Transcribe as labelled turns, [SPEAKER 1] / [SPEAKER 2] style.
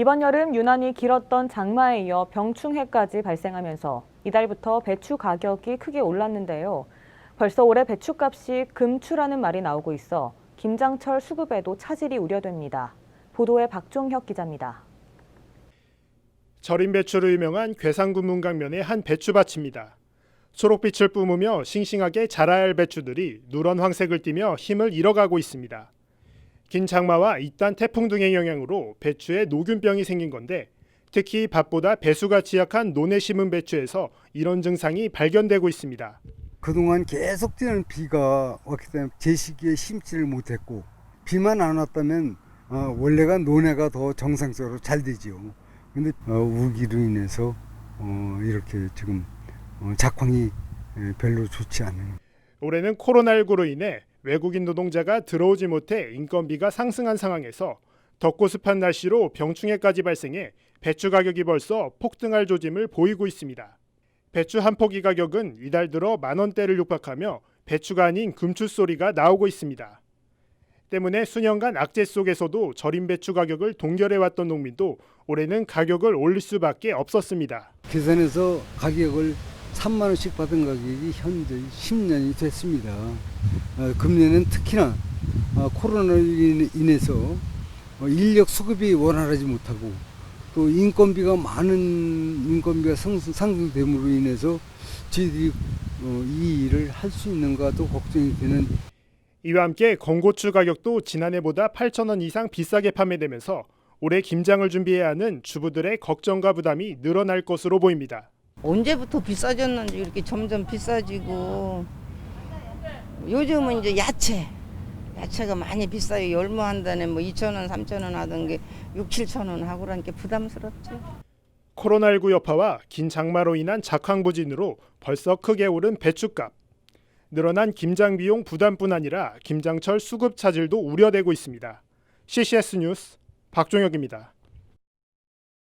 [SPEAKER 1] 이번 여름 유난히 길었던 장마에 이어 병충해까지 발생하면서 이달부터 배추 가격이 크게 올랐는데요. 벌써 올해 배추값이 금추라는 말이 나오고 있어 김장철 수급에도 차질이 우려됩니다. 보도에 박종혁 기자입니다.
[SPEAKER 2] 절임 배추로 유명한 괴산군 문 강면의 한 배추밭입니다. 초록빛을 뿜으며 싱싱하게 자라야 할 배추들이 누런 황색을 띠며 힘을 잃어가고 있습니다. 긴 장마와 이딴 태풍 등의 영향으로 배추에 노균병이 생긴 건데 특히 밭보다 배수가 취약한 논에 심은 배추에서 이런 증상이 발견되고 있습니다.
[SPEAKER 3] 그동안 계속 뛰는 비가 왔기 때문에 제 시기에 심지를 못했고 비만 안 왔다면 어, 원래가 논해가 더 정상적으로 잘 되지요. 근데 어, 우기로 인해서 어, 이렇게 지금 어, 작황이 에, 별로 좋지 않은
[SPEAKER 2] 올해는 코로나19로 인해 외국인 노동자가 들어오지 못해 인건비가 상승한 상황에서 덥고 습한 날씨로 병충해까지 발생해 배추 가격이 벌써 폭등할 조짐을 보이고 있습니다. 배추 한 포기 가격은 이달 들어 만 원대를 육박하며 배추가 아닌 금추 소리가 나오고 있습니다. 때문에 수년간 악재 속에서도 절임 배추 가격을 동결해 왔던 농민도 올해는 가격을 올릴 수밖에 없었습니다.
[SPEAKER 3] 계산해서 가격을 3만 원씩 받은 가격이 현재 10년이 됐습니다. 어, 금년은 특히나 어, 코로나로 인- 인해서 어, 인력 수급이 원활하지 못하고 또 인건비가 많은 인건비가 상승, 상승됨으로 인해서 저희들이 어, 이 일을 할 수 있는가도 걱정이 되는
[SPEAKER 2] 이와 함께 건고추 가격도 지난해보다 8,000원 이상 비싸게 판매되면서 올해 김장을 준비해야 하는 주부들의 걱정과 부담이 늘어날 것으로 보입니다.
[SPEAKER 4] 언제부터 비싸졌는지 이렇게 점점 비싸지고 요즘은 이제 야채 야채가 많이 비싸요 열무 한 단에 뭐 2천 원 3천 원 하던 게 6, 7천 원 하고 그러니까 부담스럽죠.
[SPEAKER 2] 코로나19 여파와 긴 장마로 인한 작황부진으로 벌써 크게 오른 배추값. 늘어난 김장 비용 부담뿐 아니라 김장철 수급 차질도 우려되고 있습니다. CCS 뉴스 박종혁입니다.